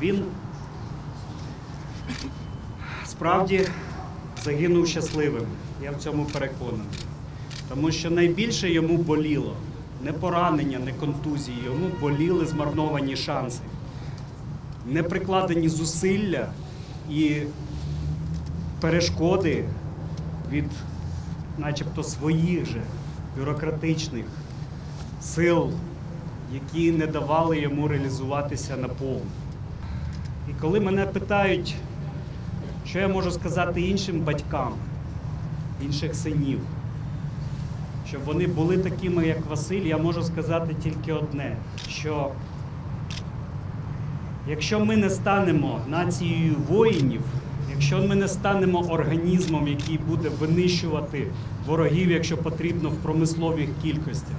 Він справді загинув щасливим. Я в цьому переконаний. Тому що найбільше йому боліло не поранення, не контузії, йому боліли змарновані шанси, не прикладені зусилля і перешкоди від начебто своїх же бюрократичних сил, які не давали йому реалізуватися наповну. І коли мене питають, що я можу сказати іншим батькам, інших синів, щоб вони були такими, як Василь, я можу сказати тільки одне: що якщо ми не станемо нацією воїнів, якщо ми не станемо організмом, який буде винищувати ворогів, якщо потрібно, в промислових кількостях,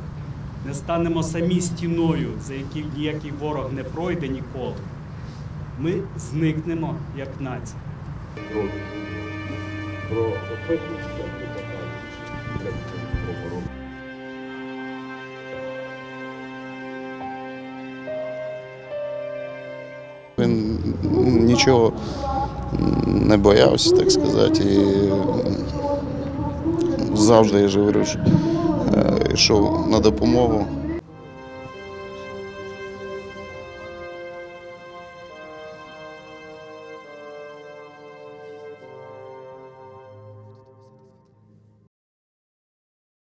не станемо самі стіною, за які ніякий ворог не пройде ніколи, ми зникнемо як нація. про. Він нічого не боявся, так сказати. І завжди я ж говорю, що е, йшов на допомогу